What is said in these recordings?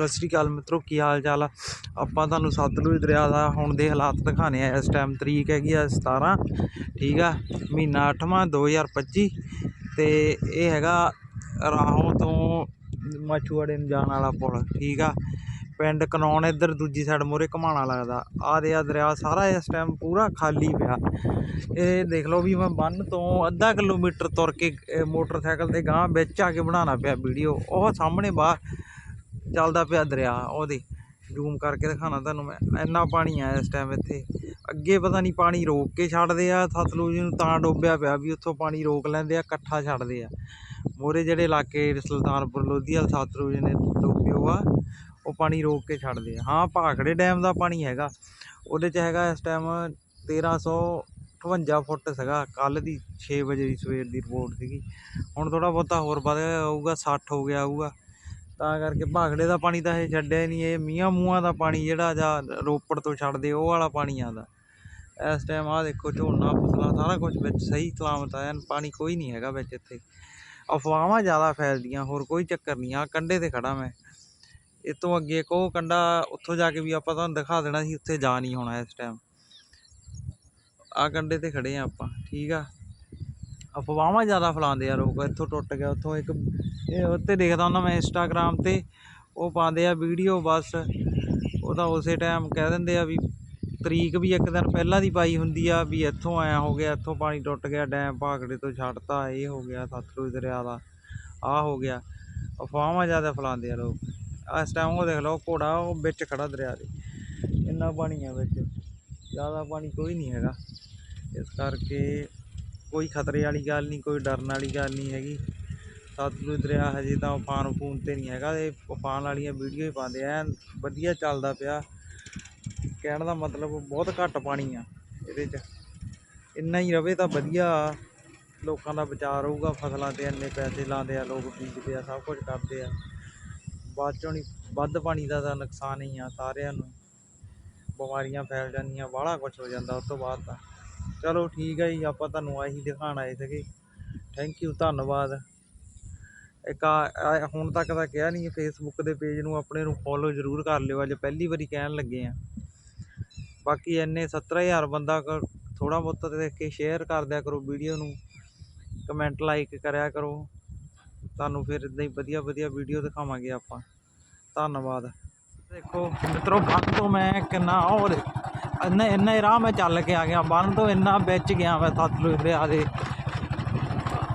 ਸਤਿ ਸ਼੍ਰੀ ਅਕਾਲ ਮਿੱਤਰੋ, ਕੀ ਹਾਲ ਚਾਲ ਆ? ਆਪਾਂ ਤੁਹਾਨੂੰ ਸਤਲੁਜ ਦਰਿਆ ਦਾ ਹੁਣ ਦੇ ਹਾਲਾਤ ਦਿਖਾਣੇ ਆ। ਇਸ ਟਾਈਮ ਤਰੀਕ ਹੈਗੀ ਆ 17 ਠੀਕ ਆ? ਮਹੀਨਾ 8ਵਾਂ 2025 ਤੇ ਇਹ ਹੈਗਾ ਰਾਹੋਂ ਤੋਂ ਮਾਛੂਵਾੜੇ ਨੂੰ ਜਾਣ ਵਾਲਾ ਪੁਲ, ਠੀਕ ਆ? ਪਿੰਡ ਕਨੌਣ, ਇੱਧਰ ਦੂਜੀ ਸਾਈਡ ਮੂਹਰੇ ਘਮਾਣਾ ਲੱਗਦਾ। ਆਹ ਦੇ ਦਰਿਆ ਸਾਰਾ ਇਸ ਟਾਈਮ ਪੂਰਾ ਖਾਲੀ ਪਿਆ। ਇਹ ਦੇਖ ਲਓ ਵੀ ਮੈਂ ਬੰਨ ਤੋਂ ਅੱਧਾ ਕਿਲੋਮੀਟਰ ਤੁਰ ਕੇ ਮੋਟਰਸਾਈਕਲ ਤੇ ਗਾਂ ਵਿੱਚ ਆ ਕੇ ਬਣਾਉਣਾ ਪਿਆ ਵੀਡੀਓ। ਉਹ ਸਾਹਮਣੇ ਬਾਹਰ ਚੱਲਦਾ ਪਿਆ ਦਰਿਆ ਉਹਦੇ। ਜ਼ੂਮ ਕਰਕੇ ਦਿਖਾਣਾ ਤੁਹਾਨੂੰ ਮੈਂ। ਇੰਨਾ ਪਾਣੀ ਆ ਇਸ ਟਾਈਮ ਇੱਥੇ। ਅੱਗੇ ਪਤਾ ਨਹੀਂ ਪਾਣੀ ਰੋਕ ਕੇ ਛੱਡਦੇ ਆ, ਸਤਲੁਜ ਨੂੰ ਤਾਂ ਡੋਬਿਆ ਪਿਆ ਵੀ ਉੱਥੋਂ ਪਾਣੀ ਰੋਕ ਲੈਂਦੇ ਆ, ਇਕੱਠਾ ਛੱਡਦੇ ਆ। ਮੋਰੇ ਜਿਹੜੇ ਇਲਾਕੇ ਸੁਲਤਾਨਪੁਰ, ਲੋਧੀ ਵਾਲ ਸਤਲੁਜ ਨੇ ਡੋਬਿਓ ਆ ਉਹ ਪਾਣੀ ਰੋਕ ਕੇ ਛੱਡਦੇ ਆ। ਹਾਂ, ਭਾਖੜੇ ਡੈਮ ਦਾ ਪਾਣੀ ਹੈਗਾ। ਉਹਦੇ 'ਚ ਹੈਗਾ ਇਸ ਟਾਈਮ 1358 ਫੁੱਟ ਸੀਗਾ। ਕੱਲ ਦੀ 6 ਵਜੇ ਦੀ ਸਵੇਰ ਦੀ ਰਿਪੋਰਟ ਸੀਗੀ। ਹੁਣ ਥੋੜਾ ਬਹੁਤਾ ਹੋਰ ਵਧ ਹੋਊਗਾ 60 ਹੋ ਗਿਆ ਹੋਊਗਾ। ਤਾਂ ਕਰਕੇ ਭਾਖੜੇ ਦਾ ਪਾਣੀ ਤਾਂ ਇਹ ਛੱਡਿਆ ਹੀ ਨਹੀਂ, ਇਹ ਮੀਆਂ ਮੂਆਂ ਦਾ ਪਾਣੀ ਜਿਹੜਾ ਜਾਂ ਰੋਪੜ ਤੋਂ ਛੱਡਦੇ ਉਹ ਵਾਲਾ ਪਾਣੀ ਆਉਂਦਾ। ਇਸ ਟਾਈਮ ਆਹ ਦੇਖੋ ਝੋਨਾ, ਫਸਲਾਂ ਸਾਰਾ ਕੁਝ ਵਿੱਚ ਸਹੀ ਸਲਾਮਤ ਆ ਪਾਣੀ ਕੋਈ ਨਹੀਂ ਹੈਗਾ ਵਿੱਚ ਇੱਥੇ। ਅਫਵਾਹਾਂ ਜ਼ਿਆਦਾ ਫੈਲਦੀਆਂ, ਹੋਰ ਕੋਈ ਚੱਕਰ ਨਹੀਂ ਆ ਕੰਢੇ ਤੇ ਖੜਾ ਮੈਂ। ਇਹ ਤੋਂ ਅੱਗੇ ਇੱਕ ਉਹ ਕੰਡਾ ਉੱਥੋਂ ਜਾ ਕੇ ਵੀ ਆਪਾਂ ਤੁਹਾਨੂੰ ਦਿਖਾ ਦੇਣਾ ਸੀ, ਉੱਥੇ ਜਾ ਨਹੀਂ ਹੋਣਾ ਇਸ ਟਾਈਮ ਆ ਕੰਡੇ ਤੇ ਖੜੇ ਆ ਆਪਾਂ, ਠੀਕ ਆ। ਅਫਵਾਹਾਂ ਜ਼ਿਆਦਾ ਫੈਲਾਉਂਦੇ ਆ ਲੋਕ, ਇੱਥੋਂ ਟੁੱਟ ਗਿਆ, ਉੱਥੋਂ ਇੱਕ ਇਹ ਉੱਤੇ ਦੇਖਦਾ ਹੁੰਦਾ ਮੈਂ ਇੰਸਟਾਗ੍ਰਾਮ ਤੇ, ਉਹ ਪਾਉਂਦੇ ਆ ਵੀਡੀਓ ਬਸ। ਉਹ ਤਾਂ ਉਸੇ ਟਾਈਮ ਕਹਿ ਦਿੰਦੇ ਆ ਵੀ ਤਰੀਕ ਵੀ ਇੱਕ ਦਿਨ ਪਹਿਲਾਂ ਦੀ ਪਾਈ ਹੁੰਦੀ ਆ ਵੀ ਇੱਥੋਂ ਆਇਆ ਹੋ ਗਿਆ, ਇੱਥੋਂ ਪਾਣੀ ਟੁੱਟ ਗਿਆ, ਡੈਮ ਭਾਗੜੇ ਤੋਂ ਛੱਡਤਾ, ਇਹ ਹੋ ਗਿਆ, ਸਤਲੁਜ ਦਰਿਆ ਦਾ, ਆਹ ਹੋ ਗਿਆ। ਅਫਵਾਹਾਂ ਜ਼ਿਆਦਾ ਫੈਲਾਉਂਦੇ ਆ ਲੋਕ। ਇਸ ਟਾਈਮ ਉਹ ਦੇਖ ਲਓ, ਘੋੜਾ ਉਹ ਵਿੱਚ ਖੜਾ ਦਰਿਆ ਦੇ, ਇੰਨਾ ਪਾਣੀ ਆ ਵਿੱਚ। ਜ਼ਿਆਦਾ ਪਾਣੀ ਕੋਈ ਨਹੀਂ ਹੈਗਾ। ਇਸ ਕਰਕੇ ਕੋਈ ਖਤਰੇ ਵਾਲੀ ਗੱਲ ਨਹੀਂ, ਕੋਈ ਡਰਨ ਵਾਲੀ ਗੱਲ ਨਹੀਂ ਹੈਗੀ। ਸਤਲੁਜ ਦਰਿਆ ਹਜੇ ਤਾਂ ਉਫਾਨ ਫੂਨ ਤੇ ਨਹੀਂ ਹੈਗਾ, ਇਹ ਉਫਾਨ ਵਾਲੀਆਂ ਵੀਡੀਓ ਹੀ ਪਾਉਂਦੇ ਆ, ਐਨ ਵਧੀਆ ਚੱਲਦਾ ਪਿਆ। ਕਹਿਣ ਦਾ ਮਤਲਬ ਬਹੁਤ ਘੱਟ ਪਾਣੀ ਆ ਇਹਦੇ 'ਚ। ਇੰਨਾ ਹੀ ਰਵੇ ਤਾਂ ਵਧੀਆ, ਲੋਕਾਂ ਦਾ ਬਚਾਅ ਰਹੂਗਾ ਫਸਲਾਂ ਤੇ ਇੰਨੇ ਪੈਸੇ ਲਾਉਂਦੇ ਆ, ਲੋਕ ਬੀਜਦੇ ਆ, ਸਭ ਕੁਝ ਕਰਦੇ ਆ। ਬਾਅਦ ਚੋਂ ਨਹੀਂ, ਵੱਧ ਪਾਣੀ ਦਾ ਤਾਂ ਨੁਕਸਾਨ ਹੀ ਆ ਸਾਰਿਆਂ ਨੂੰ। ਬਿਮਾਰੀਆਂ ਫੈਲ ਜਾਂਦੀਆਂ, ਬਾਹਲਾ ਕੁਝ ਹੋ ਜਾਂਦਾ ਉਸ ਤੋਂ ਬਾਅਦ ਤਾਂ। ਚਲੋ ਠੀਕ ਹੈ ਜੀ, ਆਪਾਂ ਤੁਹਾਨੂੰ ਆਹੀ ਦਿਖਾਣ ਆਏ ਸੀਗੇ। ਥੈਂਕ ਯੂ ਧੰਨਵਾਦ। ਇੱਕ ਆ- ਹੁਣ ਤੱਕ ਤਾਂ ਕਿਹਾ ਨਹੀਂ ਫੇਸਬੁੱਕ ਦੇ ਪੇਜ ਨੂੰ ਆਪਣੇ ਨੂੰ ਫੋਲੋ ਜ਼ਰੂਰ ਕਰ ਲਿਓ ਅੱਜ ਪਹਿਲੀ ਵਾਰੀ ਕਹਿਣ ਲੱਗੇ ਆ ਬਾਕੀ ਇੰਨੇ 17000 ਬੰਦਾ ਥੋੜਾ ਬਹੁਤਾ ਦੇਖ ਕੇ ਸ਼ੇਅਰ ਕਰ ਦਿਆ ਕਰੋ ਵੀਡੀਓ ਨੂੰ ਕਮੈਂਟ ਲਾਈਕ ਕਰਿਆ ਕਰੋ। ਤੁਹਾਨੂੰ ਫਿਰ ਇਦਾਂ ਹੀ ਵਧੀਆ ਵਧੀਆ ਵੀਡੀਓ ਦਿਖਾਵਾਂਗੇ ਆਪਾਂ। ਧੰਨਵਾਦ। ਦੇਖੋ ਮਿੱਤਰੋ ਬੰਨ ਤੋਂ ਮੈਂ ਕਿੰਨਾ ਹੋਰ, ਇੰਨਾ ਇੰਨਾ ਹੀ ਰਾਹ ਮੈਂ ਚੱਲ ਕੇ ਆ ਗਿਆ। ਬੰਨ ਤੋਂ ਇੰਨਾ ਵਿੱਚ ਗਿਆ ਮੈਂ ਸਤਲੁਜ ਦਰਿਆ ਦੇ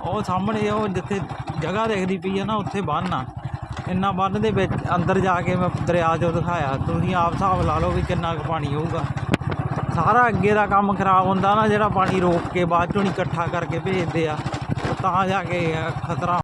ਉਹ ਸਾਹਮਣੇ ਉਹ ਜਿੱਥੇ ਜਗ੍ਹਾ ਦੇਖਦੀ ਪਈ ਆ ਨਾ, ਉੱਥੇ ਬੰਨ ਆ। ਇੰਨਾ ਬੰਨ ਦੇ ਵਿੱਚ ਅੰਦਰ ਜਾ ਕੇ ਮੈਂ ਦਰਿਆ 'ਚੋਂ ਦਿਖਾਇਆ। ਤੁਸੀਂ ਆਪ ਹਿਸਾਬ ਲਾ ਲਓ ਵੀ ਕਿੰਨਾ ਕੁ ਪਾਣੀ ਹੋਊਗਾ। ਸਾਰਾ ਅੱਗੇ ਦਾ ਕੰਮ ਖਰਾਬ ਹੁੰਦਾ ਨਾ, ਜਿਹੜਾ ਪਾਣੀ ਰੋਕ ਕੇ ਬਾਅਦ ਚੋਂ ਨਹੀਂ ਇਕੱਠਾ ਕਰਕੇ ਭੇਜਦੇ ਆ। ਉਹ ਤਾਂ ਜਾ ਕੇ ਖਤਰਾ